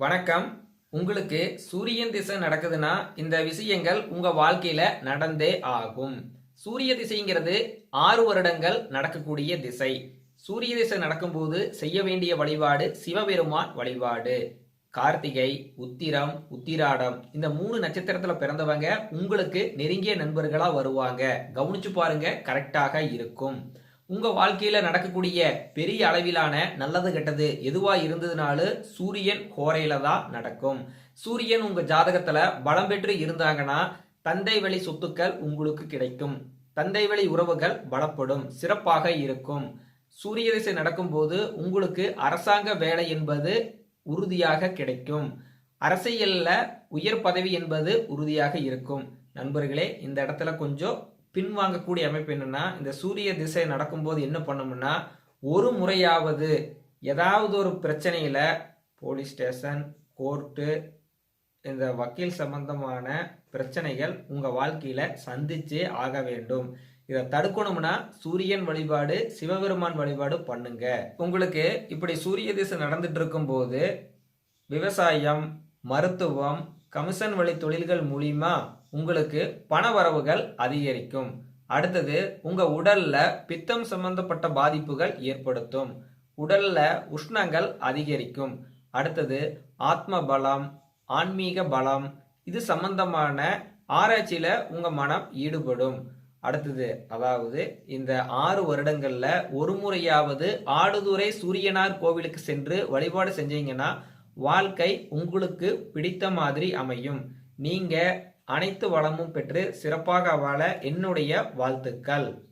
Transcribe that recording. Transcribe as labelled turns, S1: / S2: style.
S1: வணக்கம். உங்களுக்கு சூரியன் திசை நடக்குதுன்னா இந்த விஷயங்கள் உங்க வாழ்க்கையில நடந்தே ஆகும். சூரிய திசைங்கிறது ஆறு வருடங்கள் நடக்கக்கூடிய திசை. சூரிய திசை நடக்கும்போது செய்ய வேண்டிய வழிபாடு சிவபெருமான் வழிபாடு. கார்த்திகை உத்திரம் உத்திராடம் இந்த மூணு நட்சத்திரத்துல பிறந்தவங்க உங்களுக்கு நெருங்கிய நண்பர்களா வருவாங்க. கவனிச்சு பாருங்க கரெக்டாக இருக்கும். உங்கள் வாழ்க்கையில் நடக்கக்கூடிய பெரிய அளவிலான நல்லது கெட்டது எதுவாக இருந்ததுனாலும் சூரியன் கோரையில் தான் நடக்கும். சூரியன் உங்கள் ஜாதகத்தில் பலம் பெற்று இருந்தாங்கன்னா தந்தை வழி சொத்துக்கள் உங்களுக்கு கிடைக்கும். தந்தை வழி உறவுகள் பலப்படும் சிறப்பாக இருக்கும். சூரிய திசை நடக்கும்போது உங்களுக்கு அரசாங்க வேலை என்பது உறுதியாக கிடைக்கும். அரசியலில் உயர் பதவி என்பது உறுதியாக இருக்கும். நண்பர்களே இந்த இடத்துல கொஞ்சம் பின்வாங்கக்கூடிய அமைப்பு என்னன்னா இந்த சூரிய திசை நடக்கும்போது என்ன பண்ணோம்னா ஒரு முறையாவது ஏதாவது ஒரு பிரச்சனையில போலீஸ் ஸ்டேஷன் கோர்ட்டு இந்த வக்கீல் சம்பந்தமான பிரச்சனைகள் உங்க வாழ்க்கையில சந்திச்சே ஆக வேண்டும். இதை தடுக்கணும்னா சூரியன் வழிபாடு சிவபெருமான் வழிபாடு பண்ணுங்க. உங்களுக்கு இப்படி சூரிய திசை நடந்துட்டு இருக்கும்போது விவசாயம் மருத்துவம் கமிஷன் வழி தொழில்கள் மூலியமா உங்களுக்கு பண வரவுகள் அதிகரிக்கும். அடுத்தது உங்க உடல்ல பித்தம் சம்பந்தப்பட்ட பாதிப்புகள் ஏற்படுத்தும். உடல்ல உஷ்ணங்கள் அதிகரிக்கும். அடுத்தது ஆத்ம பலம் ஆன்மீக பலம் இது சம்பந்தமான ஆராய்ச்சியில உங்க மனம் ஈடுபடும். அடுத்தது அதாவது இந்த ஆறு வருடங்கள்ல ஒரு முறையாவது ஆடுதுறை சூரியனார் கோவிலுக்கு சென்று வழிபாடு செஞ்சீங்கன்னா வாழ்க்கை உங்களுக்கு பிடித்த மாதிரி அமையும். நீங்க அனைத்து வளமும் பெற்று சிறப்பாக வாழ என்னுடைய வாழ்த்துக்கள்.